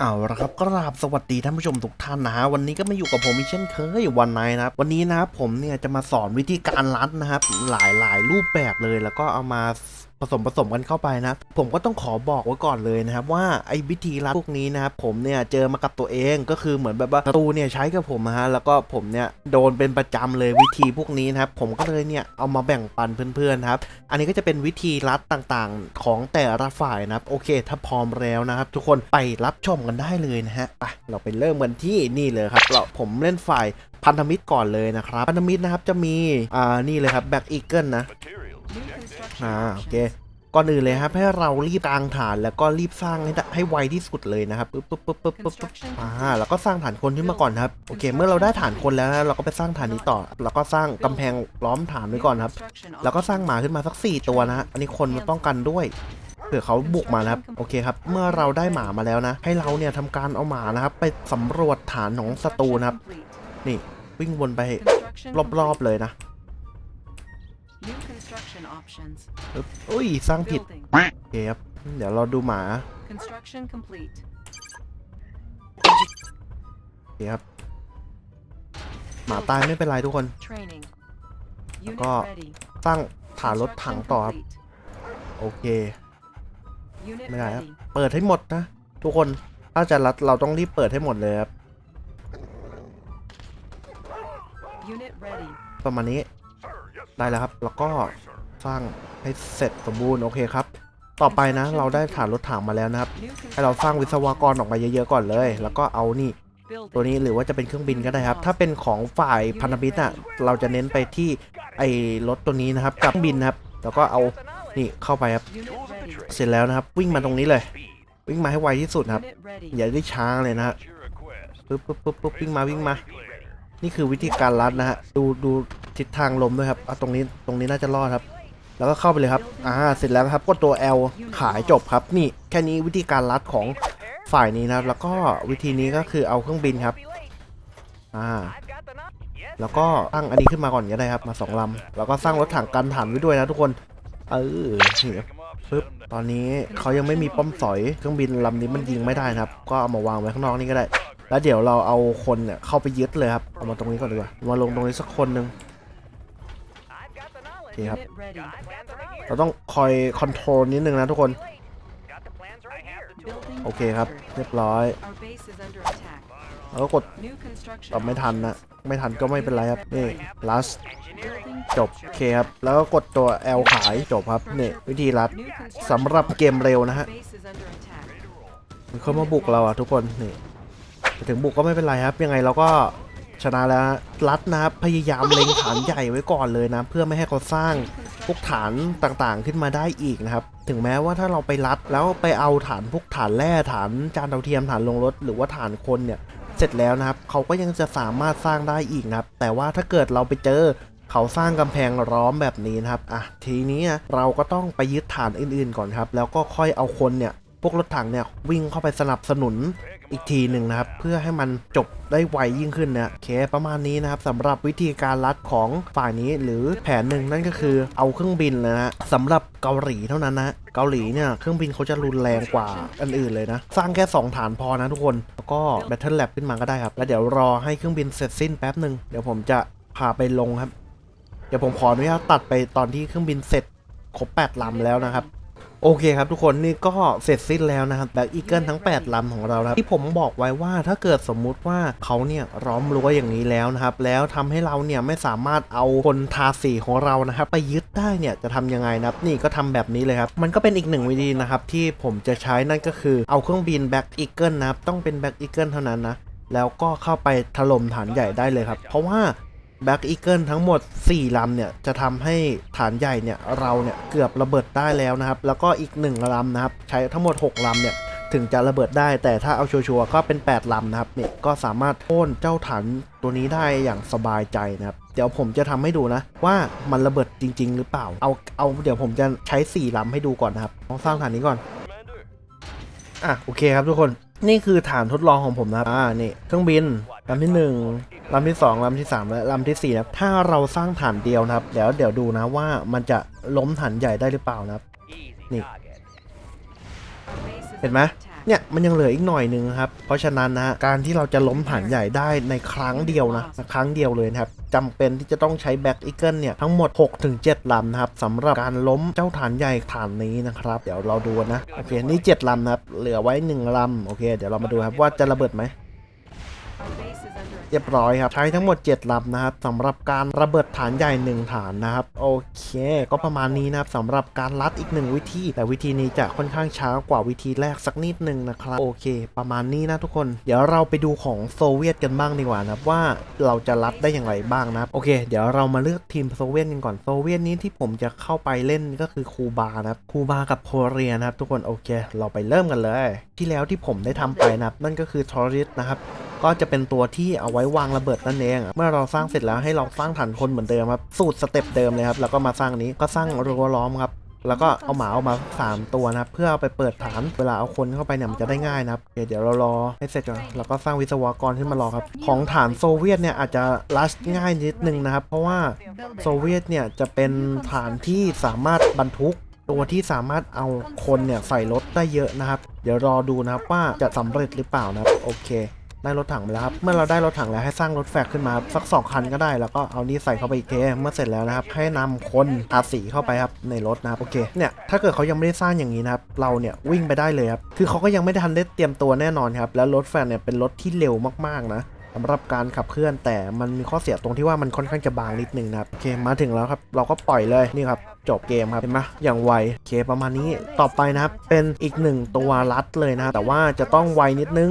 เอาละครับกราบสวัสดีท่านผู้ชมทุกท่านนะฮะวันนี้ก็มาอยู่กับผมอีกเช่นเคยวันไนนะครับวันนี้นะครับผมเนี่ยจะมาสอนวิธีการรัดนะครับหลายหลายรูปแบบเลยแล้วก็เอามา ผสมผสมกันเข้าไปนะผมก็ต้องขอบอกไว้ก่อนเลยนะครับว่าไอ้วิธีรัดพวกนี้นะครับผมเนี่ยเจอมากับตัวเองก็คือเหมือนแบบว่าตูเนี่ยใช้กับผมฮะแล้วก็ผมเนี่ยโดนเป็นประจำเลยวิธีพวกนี้นะครับผมก็เลยเนี่ยเอามาแบ่งปันเพื่อนๆครับอันนี้ก็จะเป็นวิธีรัดต่างๆ ของแต่ละฝ่ายนะครับโอเค ถ้าพร้อมแล้วนะครับทุกคนไปรับชมกันได้เลยนะฮะไปเราไปเริ่มกันที่นี่เลยครับเราผมเล่นฝ่าย พันธมิตรก่อนเลยนะครับ พันธมิตรนะครับจะมี อ่า นี่เลยครับแบ็กอีเกิลนะ อ่า โอเค ก่อนอื่นเลยครับให้เรารีบกางฐานแล้วก็รีบสร้างให้ได้ให้ไวที่สุดเลยนะครับปึ๊บปึ๊บปึ๊บปึ๊บปึ๊บปึ๊บอ่า แล้วก็สร้างฐานคนขึ้นมาก่อนครับ โอเค เมื่อเราได้ฐานคนแล้วนะเราก็ไปสร้างฐานนี้ต่อ แล้วก็สร้างกำแพงล้อมฐานไว้ก่อนครับ แล้วก็สร้างหมาขึ้นมาสักสี่ตัวนะฮะ อันนี้คนมันป้องกันด้วยเผื่อเขาบุกมานะครับโอเคครับ เมื่อเราได้หมามาแล้วนะ ให้เราเนี่ยทำการเอาหมานะครับ ไปสำรวจฐานของศัตรูนะครับ นี่ วิ่งวนไปรอบๆเลยนะ New construction options. ปึ๊บอุ้ยสร้างผิด Building. โอเคครับเดี๋ยวเราดูหมา Construction complete. โอเคครับหมาตายไม่เป็นไรทุกคน Training. Unit Có ready. สร้างฐานรถถัง Construction ต่อครับ complete. โอเค Unit ไม่ได้ครับ ready. เปิดให้หมดนะทุกคนถ้าจะรัดเราต้องรีบเปิดให้หมดเลยครับ ประมาณนี้ได้แล้วครับ แล้วก็สร้างให้เสร็จสมบูรณ์โอเคครับ ต่อไปนะ เราได้ฐานรถถังมาแล้วนะครับ New ให้เราสร้างวิศ construction วกรออกมาเยอะๆก่อนเลย แล้วก็เอานี่ options. ตัว Building. นี้หรือว่าจะเป็นเครื่องบินก็ได้ครับ ถ้าเป็นของฝ่ายพันธมิตรอะเราจะเน้นไปที่ไอ้รถตัวนี้นะครับ กับเครื่องบินนะครับ แล้วก็เอานี่เข้าไปครับ Unit ready. เสร็จแล้วนะครับ วิ่งมาตรงนี้เลย วิ่งมาให้ไวที่สุดครับ Unit ready. อย่าได้ช้าเลยนะฮะปึ๊บปึ๊บปึ๊บปึ๊บวิ่งมาวิ่งมา นี่คือวิธีการรัดนะฮะ ดูดูทิศทางลมด้วยครับเอาตรงนี้ตรงนี้น่าจะรอดครับ แล้วก็เข้าไปเลยครับ อ่า เสร็จแล้วครับ กดตัว L ขายจบครับ นี่แค่นี้วิธีการรัดของฝ่ายนี้นะครับ แล้วก็วิธีนี้ก็คือเอาเครื่องบินครับ อ่า แล้วก็ตั้งอันนี้ขึ้นมาก่อนก็ได้ครับ มาสองลำ แล้วก็สร้างรถถังกันฐานไว้ด้วยนะทุกคน เออนี่ครับ ปึ๊บตอนนี้เขายังไม่มีป้อมสอยเครื่องบินลำนี้มันยิงไม่ได้นะครับ ก็เอามาวางไว้ข้างนอกนี่ก็ได้ แล้วเดี๋ยวเราเอาคนเนี่ยเข้าไปยึดเลยครับเอามาตรงนี้ก่อนดีกว่ามาลงตรงนี้สักคนหนึ่งโอเคครับเราต้องคอยคอนโทรลนิดนึงนะทุกคน โอเคครับ เรียบร้อย แล้วก็กดตอบไม่ทันนะ ไม่ทันก็ไม่เป็นไรครับ นี่ last จบโอเคครับ แล้วก็กดตัว L ขายจบครับนี่วิธีรัดสำหรับเกมเร็วนะฮะมันเข้ามาบุกเราอะทุกคนนี่ถึงบุกก็ไม่เป็นไรครับ ยังไงเราก็ชนะแล้วรัดนะครับพยายามเล็งฐานใหญ่ไว้ก่อนเลยนะ เพื่อไม่ให้เขาสร้างพวกฐานต่างๆ ขึ้นมาได้อีกนะครับ ถึงแม้ว่าถ้าเราไปรัดแล้วไปเอาฐานพวกฐานแร่ฐานจานดาวเทียมฐานลงรถ หรือว่าฐานคนเนี่ย เสร็จแล้วนะครับ เขาก็ยังจะสามารถสร้างได้อีกนะครับ แต่ว่าถ้าเกิดเราไปเจอเขาสร้างกำแพงล้อมแบบนี้นะครับ อะ ทีนี้เราก็ต้องไปยึดฐานอื่นๆก่อนครับ แล้วก็ค่อยเอาคนเนี่ย วกรถถังเนี่ยวิ่งเข้าไปสนับสนุนอีกทีหนึ่งนะครับ เพื่อให้มันจบได้ไวยิ่งขึ้นนะโอเคประมาณนี้นะครับสำหรับวิธีการรัดของฝ่ายนี้หรือแผนหนึ่งนั่นก็คือเอาเครื่องบินเลยนะสำหรับเกาหลีเท่านั้นนะเกาหลีเนี่ยเครื่องบินเขาจะรุนแรงกว่าอันอื่นเลยนะ สร้างแค่ 2 ฐานพอนะทุกคน แล้วก็แบทเทิลแลบขึ้นมาก็ได้ครับ แล้วเดี๋ยวรอให้เครื่องบินเสร็จสิ้นแป๊บหนึ่งเดี๋ยวผมจะพาไปลงครับ เดี๋ยวผมขออนุญาตตัดไปตอนที่เครื่องบินเสร็จครบ8ลำแล้วนะครับ โอเคครับทุกคนนี่ก็เสร็จสิ้นแล้วนะครับแบ็กอีเกิลทั้ง 8 ลำของเราครับที่ผมบอกไว้ว่าถ้าเกิดสมมุติว่าเขาเนี่ยล้อมรั้วอย่างนี้แล้วนะครับ แล้วทำให้เราเนี่ยไม่สามารถเอาคนทาสีของเรานะครับไปยึดได้เนี่ยจะทำยังไงนะครับนี่ก็ทำแบบนี้เลยครับ มันก็เป็นอีกหนึ่งวิธีนะครับที่ผมจะใช้นั่นก็คือเอาเครื่องบินแบ็กอีเกิลนะครับต้องเป็นแบ็กอีเกิลเท่านั้นนะแล้วก็เข้าไปถล่มฐานใหญ่ได้เลยครับ เพราะว่า แบ็กอีเกิลทั้งหมด 4ลำเนี่ย จะทำให้ฐานใหญ่เนี่ย เราเนี่ยเกือบระเบิดได้แล้วนะครับ แล้วก็อีก 1ลำนะครับ ใช้ทั้งหมด 6ลำเนี่ย ถึงจะระเบิดได้ แต่ถ้าเอาชัวร์ๆก็เป็น 8ลำนะครับเนี่ยก็สามารถโค่นเจ้าฐานตัวนี้ได้อย่างสบายใจนะครับเดี๋ยวผมจะทำให้ดูนะ ว่ามันระเบิดจริง ๆ หรือเปล่า เอาเอาเดี๋ยวผมจะใช้4ลำให้ดูก่อนนะครับลองสร้างฐานนี้ก่อนอะโอเคครับทุกคน นี่คือฐานทดลองของผมนะครับอ่านี่เครื่องบินลำที่หนึ่งลำที่สองลำที่สามและลำที่สี่นะครับถ้าเราสร้างฐานเดียวนะครับเดี๋ยวเดี๋ยวดูนะว่ามันจะล้มฐานใหญ่ได้หรือเปล่านะครับนี่เห็นไหม เนี่ยมันยังเหลืออีกหน่อยหนึ่งครับ เพราะฉะนั้นนะฮะการที่เราจะล้มฐานใหญ่ได้ในครั้งเดียวนะครั้งเดียวเลยนะครับจำเป็นที่จะต้องใช้แบ็กอีเกิลเนี่ยทั้งหมด 6-7 ลำนะครับสำหรับการล้มเจ้าฐานใหญ่ฐานนี้นะครับ เดี๋ยวเราดูนะโอเคนี่ 7 ลำนะครับเหลือไว้ 1 ลำโอเค เดี๋ยวเรามาดูครับว่าจะระเบิดไหม เรียบร้อยครับ ใช้ทั้งหมด 7ลำนะครับสำหรับการระเบิดฐานใหญ่ 1 ฐานนะครับ โอเค ก็ประมาณนี้นะครับสำหรับการลัดอีกหนึ่งวิธี แต่วิธีนี้จะค่อนข้างช้ากว่าวิธีแรกสักนิดหนึ่งนะครับโอเค ประมาณนี้นะทุกคน เดี๋ยวเราไปดูของโซเวียตกันบ้างดีกว่านะครับว่าเราจะลัดได้อย่างไรบ้างนะครับโอเค เดี๋ยวเรามาเลือกทีมโซเวียตกันก่อนโซเวียตนี้ที่ผมจะเข้าไปเล่นก็คือคูบานะครับคูบากับโคเรียนะครับทุกคนโอเค เราไปเริ่มกันเลย ที่แล้วที่ผมได้ทำไปนะครับนั่นก็คือทอริสนะครับ ก็จะเป็นตัวที่เอาไว้วางระเบิดนั่นเอง เมื่อเราสร้างเสร็จแล้วให้เราสร้างฐานคนเหมือนเดิมครับ สูตรสเต็ปเดิมเลยครับ แล้วก็มาสร้างนี้ก็สร้างรั้วล้อมครับ แล้วก็เอาหมาเอามาสามตัวนะครับ เพื่อไปเปิดฐาน เวลาเอาคนเข้าไปเนี่ยมันจะได้ง่ายนะครับเคเดี๋ยวเรารอให้เสร็จก่อน แล้วก็สร้างวิศวกรขึ้นมารอครับ ของฐานโซเวียตเนี่ยอาจจะลัชง่ายนิดนึงนะครับ เพราะว่าโซเวียตเนี่ยจะเป็นฐานที่สามารถบรรทุกตัวที่สามารถเอาคนเนี่ยใส่รถได้เยอะนะครับ เดี๋ยวรอดูนะครับว่าจะสำเร็จหรือเปล่านะครับ โอเค ได้รถถังไปแล้วครับ เมื่อเราได้รถถังแล้วให้สร้างรถแฟกขึ้นมาสักสองคันก็ได้ แล้วก็เอานี่ใส่เข้าไปอีกเทเมื่อเสร็จแล้วนะครับ ให้นำคนทาสีเข้าไปครับในรถนะครับโอเคเนี่ยถ้าเกิดเขายังไม่ได้สร้างอย่างนี้นะครับเราเนี่ยวิ่งไปได้เลยครับคือเขาก็ยังไม่ได้ทันได้เตรียมตัวแน่นอนครับแล้วรถแฟกเนี่ยเป็นรถที่เร็วมากๆนะสำหรับการขับเคลื่อนแต่มันมีข้อเสียตรงที่ว่ามันค่อนข้างจะบางนิดนึงนะครับโอเคมาถึงแล้วครับ เราก็ปล่อยเลยนี่ครับ จบเกมครับเห็นไหมอย่างไวโอเคประมาณนี้ต่อไปนะครับ เป็นอีกหนึ่งตัวรัดเลยนะครับแต่ว่าจะต้องไวนิดนึง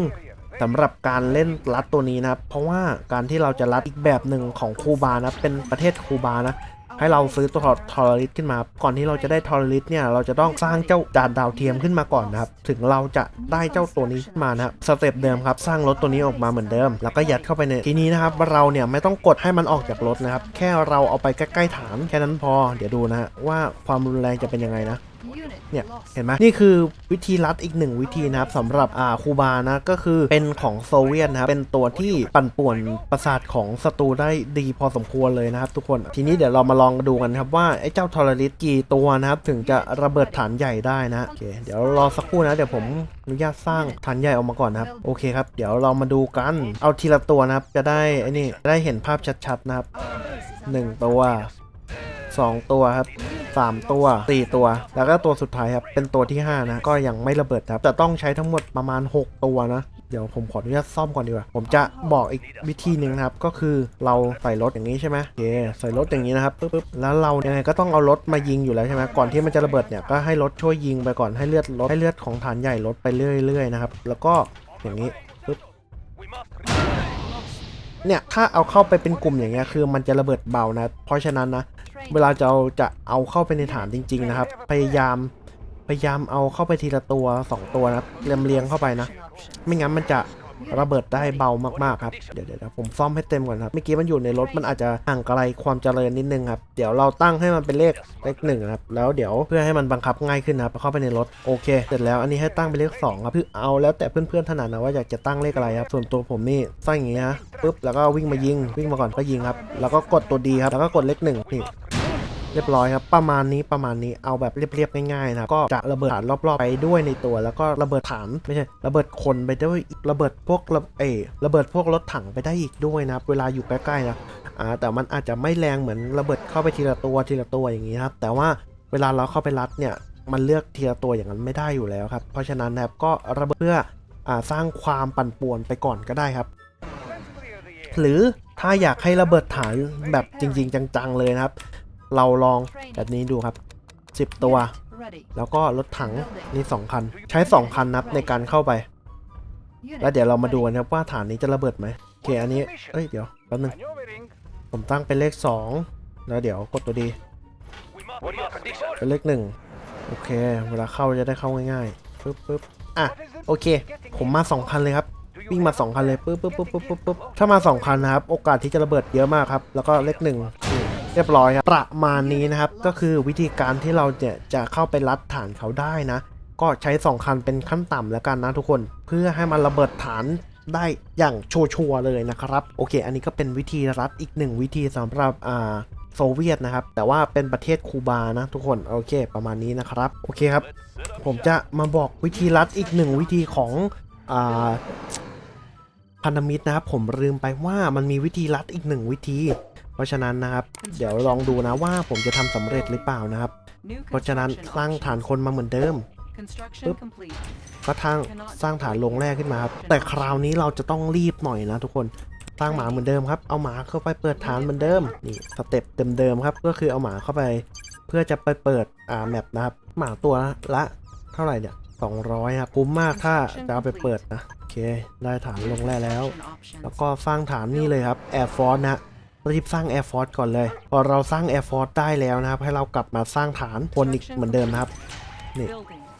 สำหรับการเล่นรัดตัวนี้นะครับ เพราะว่าการที่เราจะรัดอีกแบบหนึ่งของคูบานะเป็นประเทศคูบานะให้เราซื้อตัวทอร์ริสขึ้นมา ก่อนที่เราจะได้ทอร์ริสเนี่ย เราจะต้องสร้างเจ้าจานดาวเทียมขึ้นมาก่อนนะครับ ถึงเราจะได้เจ้าตัวนี้ขึ้นมานะครับ สเต็ปเดิมครับ สร้างรถตัวนี้ออกมาเหมือนเดิม แล้วก็ยัดเข้าไปในทีนี้นะครับ เราเนี่ยไม่ต้องกดให้มันออกจากรถนะครับ แค่เราเอาไปใกล้ๆฐานแค่นั้นพอ เดี๋ยวดูนะฮะว่าความรุนแรงจะเป็นยังไงนะ เนี่ยเห็นไหมนี่คือวิธีลัดอีกหนึ่งวิธีนะครับสำหรับอ่าคูบานะก็คือเป็นของโซเวียตนะครับเป็นตัวที่ปั่นป่วนประสาทของศัตรูได้ดีพอสมควรเลยนะครับ ทุกคนทีนี้เดี๋ยวเรามาลองดูกันครับว่าไอ้เจ้าทอร์ริสกี่ตัวนะครับ ถึงจะระเบิดฐานใหญ่ได้นะโอเคเดี๋ยวรอสักครู่นะเดี๋ยวผมอนุญาตสร้างฐานใหญ่ออกมาก่อนนะครับโอเคครับ เดี๋ยวเรามาดูกันเอาทีละตัวนะครับ จะได้ไอ้นี่ได้เห็นภาพชัดๆนะครับหนึ่งตัวสองตัวครับ สามตัวสี่ตัว แล้วก็ตัวสุดท้ายครับ เป็นตัวที่ 5 นะ ก็ยังไม่ระเบิดครับ แต่ต้องใช้ทั้งหมดประมาณ 6 ตัวนะ เดี๋ยวผมขออนุญาตซ่อมก่อนดีกว่า ผมจะบอกอีกวิธีหนึ่งนะครับ ก็คือเราใส่รถอย่างนี้ใช่ไหมโอเคใส่รถอย่างนี้นะครับปึ๊บแล้วเรายังไงก็ต้องเอารถมายิงอยู่แล้วใช่ไหมก่อนที่มันจะระเบิดเนี่ย ก็ให้รถช่วยยิงไปก่อน ให้เลือดรถให้เลือดของฐานใหญ่ลดไปเรื่อยๆนะครับ แล้วก็อย่างนี้ปึ๊บเนี่ย ถ้าเอาเข้าไปเป็นกลุ่มอย่างเงี้ย คือมันจะระเบิดเบานะ เพราะฉะนั้นนะ เวลาจะเอาจะเอาเข้าไปในฐานจริง ๆ นะครับ พยายามพยายามเอาเข้าไปทีละตัว 2 ตัวนะครับเรียมเรียงเข้าไปนะ ไม่งั้นมันจะระเบิดได้เบามากๆครับเดี๋ยวเดี๋ยวเดี๋ยวผมซ่อมให้เต็มก่อนครับ เมื่อกี้มันอยู่ในรถมันอาจจะห่างไกลความเจริญนิดนึงครับ เดี๋ยวเราตั้งให้มันเป็นเลขเลขหนึ่งครับ แล้วเดี๋ยวเพื่อให้มันบังคับง่ายขึ้นนะครับ เข้าไปในรถโอเค เสร็จแล้วอันนี้ให้ตั้งเป็นเลขสองครับคือเอาแล้วแต่เพื่อนๆถนัดนะว่าอยากจะตั้งเลขอะไรครับ ส่วนตัวผมนี่ตั้งอย่างนี้ฮะปุ๊บแล้วก็วิ่งมายิงวิ่งมาก่อนก็ยิงครับ แล้วก็กดตัวดีครับ แล้วก็กดเลขหนึ่งนี่ เรียบร้อยครับประมาณนี้ประมาณนี้เอาแบบเรียบๆง่ายๆนะครับก็จะระเบิดฐานรอบๆไปด้วยในตัว แล้วก็ระเบิดฐานไม่ใช่ระเบิดคนไปด้วยอีกระเบิดพวกระเอระเบิดพวกรถถังไปได้อีกด้วยนะครับเวลาอยู่ใกล้ๆนะอ่าแต่มันอาจจะไม่แรงเหมือนระเบิดเข้าไปทีละตัวทีละตัวอย่างนี้ครับแต่ว่าเวลาเราเข้าไปรัดเนี่ยมันเลือกทีละตัวอย่างนั้นไม่ได้อยู่แล้วครับเพราะฉะนั้นนะครับก็ระเบิดเพื่ออ่าสร้างความปั่นป่วนไปก่อนก็ได้ครับ หรือถ้าอยากให้ระเบิดฐานแบบจริง ๆ จังๆเลยนะครับ เราลองแบบนี้ดูครับ 10 ตัว Ready. แล้วก็รถถังนี่2คัน ใช้ 2 คันนับในการเข้าไป แล้วเดี๋ยวเรามาดูกันนะครับว่าฐานนี้จะระเบิดไหมโอเคอันนี้เอ้ยเดี๋ยวแป๊บนึงผมตั้งเป็นเลข 2 แล้วเดี๋ยวกดตัวดี เป็นเลข 1 โอเค เวลาเข้าจะได้เข้าง่ายๆปึ๊บปึ๊บอะโอเค ผมมา 2 คันเลยครับวิ่งมา 2 คันเลยปึ๊บปึ๊บปึ๊บปึ๊บปึ๊บปึ๊บถ้ามา 2 คันนะครับ โอกาสที่จะระเบิดเยอะมากครับ แล้วก็เลขหนึ่งนี่ เรียบร้อยครับประมาณนี้นะครับก็คือวิธีการที่เราเนี่ยจะเข้าไปรัดฐานเขาได้นะ ก็ใช้ 2 คันเป็นขั้นต่ำแล้วกันนะทุกคนเพื่อให้มันระเบิดฐานได้อย่างโชัวร์ๆเลยนะครับ โอเค อันนี้ก็เป็นวิธีรัดอีกหนึ่งวิธีสำหรับอ่าโซเวียตนะครับ แต่ว่าเป็นประเทศคูบานะทุกคนโอเค ประมาณนี้นะครับ โอเคครับ ผมจะมาบอกวิธีลัดอีกหนึ่งวิธีของอ่าพันธมิตรนะครับผมลืมไปว่ามันมีวิธีลัดอีกหนึ่งวิธี เพราะฉะนั้นนะครับ เดี๋ยวลองดูนะว่าผมจะทำสำเร็จหรือเปล่านะครับ New เพราะฉะนั้น construction สร้าง options. ฐานคนมาเหมือนเดิม Construction Oop. complete. ก็ทางสร้างฐานลงแรกขึ้นมาครับ แต่คราวนี้เราจะต้องรีบหน่อยนะทุกคนสร้างหมาเหมือนเดิมครับ เอาหมาเข้าไปเปิดฐานเหมือนเดิม นี่สเต็ปเดิมๆครับ ก็คือเอาหมาเข้าไป เพื่อจะไปเปิดอ่าแมปนะครับ หมาตัวละเท่าไหร่เนี่ย200ครับคุ้มมากถ้าจะเอาไปเปิดนะ โอเค ได้ฐานลงแรกแล้ว Construction options. แล้วก็สร้างฐานนี่เลยครับ Air Force นะ รีบสร้าง Air Force ก่อนเลย พอเราสร้าง Air Force ได้แล้วนะครับ ให้เรากลับมาสร้างฐานคนอีกเหมือนเดิมนะครับ นี่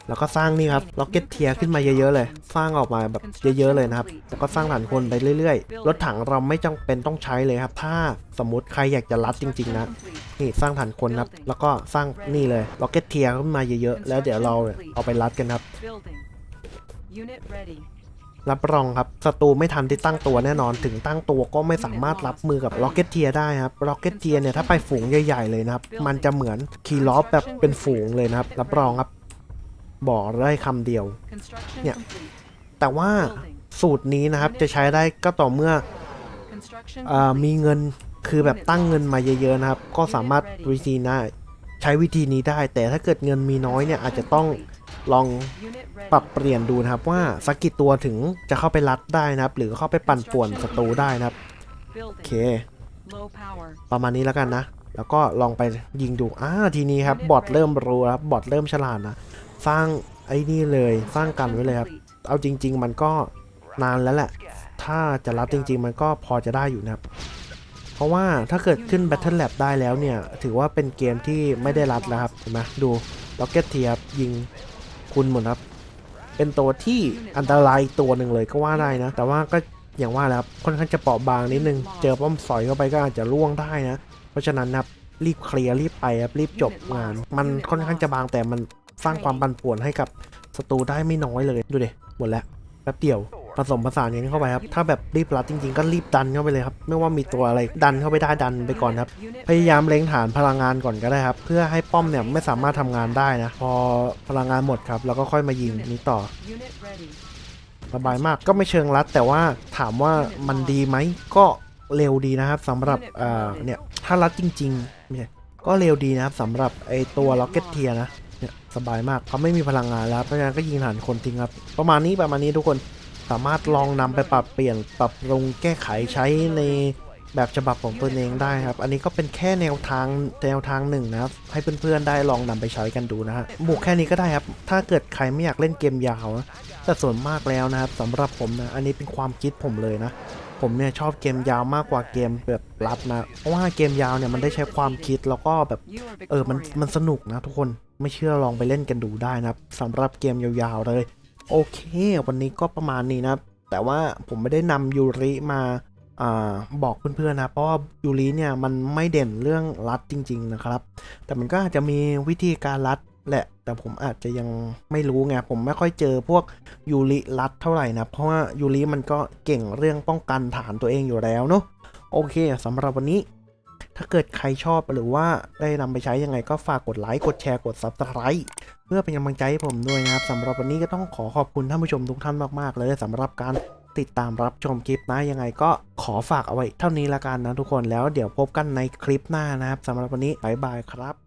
แล้วก็สร้างนี่ครับล็อกเก็ตเทียขึ้นมาเยอะๆเลย สร้างออกมาแบบเยอะๆเลยนะครับ แล้วก็สร้างฐานคนไปเรื่อยๆ รถถังเราไม่จำเป็นต้องใช้เลยครับ ถ้าสมมติใครอยากจะรัดจริง ๆ นะ นี่สร้างฐานคนครับ แล้วก็สร้างนี่เลยล็อกเก็ตเทียขึ้นมาเยอะๆ แล้วเดี๋ยวเราเอาไปรัดกันครับ รับรองครับศัตรูไม่ทันที่ตั้งตัวแน่นอนถึงตั้งตัวก็ไม่สามารถรับมือกับล็อกเก็ตเทียได้ครับล็อกเก็ตเทียเนี่ยถ้าไปฝูงใหญ่ๆเลยนะครับ มันจะเหมือนคีลอฟแบบเป็นฝูงเลยนะครับ รับรองครับ บอกได้คำเดียว Construction Yeah. complete. แต่ว่า Building. สูตรนี้นะครับจะใช้ได้ก็ต่อเมื่อ Construction เอ่อ complete. มีเงินคือแบบตั้งเงินมาเยอะๆนะครับ ก็สามารถวิธีได้ใช้วิธีนี้ได้ แต่ถ้าเกิดเงินมีน้อยเนี่ยอาจจะต้อง ลองปรับเปลี่ยนดูนะครับว่าสักกี่ตัวถึงจะเข้าไปรัดได้นะครับ หรือเข้าไปปั่นป่วนศัตรูได้นะครับโอเค ประมาณนี้แล้วกันนะ แล้วก็ลองไปยิงดูอ่าทีนี้ครับบอทเริ่มรู้ครับบอทเริ่มฉลาดนะ สร้างไอ้นี่เลยสร้างกันไว้เลยครับ เอาจริง ๆ มันก็นานแล้วแหละ ถ้าจะรัดจริง ๆ มันก็พอจะได้อยู่นะครับ เพราะว่าถ้าเกิดขึ้น Battle Lab ได้แล้วเนี่ย ถือว่าเป็นเกมที่ไม่ได้รัดแล้วครับเห็นไหมดู Rocket เทียบยิง คุณหมดครับ เป็นตัวที่อันตรายตัวหนึ่งเลยก็ว่าได้นะ แต่ว่าก็อย่างว่าแล้วค่อนข้างจะเปราะบางนิดนึง เจอป้อมสอยเข้าไปก็อาจจะล่วงได้นะ เพราะฉะนั้นนะครับรีบเคลียร์รีบไปครับรีบจบงาน มันค่อนข้างจะบางแต่มันสร้างความปั่นป่วนให้กับศัตรูได้ไม่น้อยเลยดูเดิหมดแล้วแป๊บเดียว ผสมผสานกันเข้าไปครับ ถ้าแบบรีบรัดจริงๆ ก็รีบดันเข้าไปเลยครับ ไม่ว่ามีตัวอะไรดันเข้าไปได้ดันไปก่อนครับ พยายามเล็งฐานพลังงานก่อนก็ได้ครับ เพื่อให้ป้อมเนี่ยไม่สามารถทำงานได้นะ พอพลังงานหมดครับ แล้วก็ค่อยมายิงนี้ต่อสบายมากก็ไม่เชิงรัด แต่ว่าถามว่ามันดีไหมก็เร็วดีนะครับสำหรับเอ่อเนี่ยถ้ารัดจริงๆเนี่ยก็เร็วดีนะครับสำหรับไอตัวล็อกเก็ตเทียนะเนี่ยสบายมากเขาไม่มีพลังงานแล้วเพราะฉะนั้นก็ยิงฐานคนทิ้งครับ ประมาณนี้ประมาณนี้ทุกคน สามารถลองนำไปปรับเปลี่ยนปรับปรุงแก้ไขใช้ในแบบฉบับของตัวเองได้ครับ อันนี้ก็เป็นแค่แนวทางแนวทางหนึ่งนะครับ ให้เพื่อนๆได้ลองนำไปใช้กันดูนะฮะบุกแค่นี้ก็ได้ครับ ถ้าเกิดใครไม่อยากเล่นเกมยาวนะแต่ส่วนมากแล้วนะครับสำหรับผมนะ อันนี้เป็นความคิดผมเลยนะ ผมเนี่ยชอบเกมยาวมากกว่าเกมแบบรัดนะ เพราะว่าเกมยาวเนี่ยมันได้ใช้ความคิดแล้วก็แบบเออมันมันสนุกนะทุกคน ไม่เชื่อลองไปเล่นกันดูได้นะครับสำหรับเกมยาวๆเลย โอเค วันนี้ก็ประมาณนี้นะครับ แต่ว่าผมไม่ได้นำยูริมาอ่าบอกเพื่อนๆนะเพราะว่ายูริเนี่ยมันไม่เด่นเรื่องรัดจริง ๆนะครับ แต่มันก็อาจจะมีวิธีการรัดแหละ แต่ผมอาจจะยังไม่รู้ไงผมไม่ค่อยเจอพวกยูริรัดเท่าไหร่นะเพราะว่ายูริมันก็เก่งเรื่องป้องกันฐานตัวเองอยู่แล้วเนาะโอเคสำหรับวันนี้ ถ้าเกิดใครชอบหรือว่าได้นำไปใช้ยังไงก็ฝากกดไลค์ กดแชร์ กด Subscribe เพื่อเป็นกำลังใจให้ผมด้วยนะครับสำหรับวันนี้ก็ต้องขอขอบคุณท่านผู้ชมทุกท่านมากๆเลยสำหรับการติดตามรับชมคลิปนะยังไงก็ขอฝากเอาไว้เท่านี้ละกันนะทุกคนแล้วเดี๋ยวพบกันในคลิปหน้านะครับสำหรับวันนี้บ๊ายบายครับ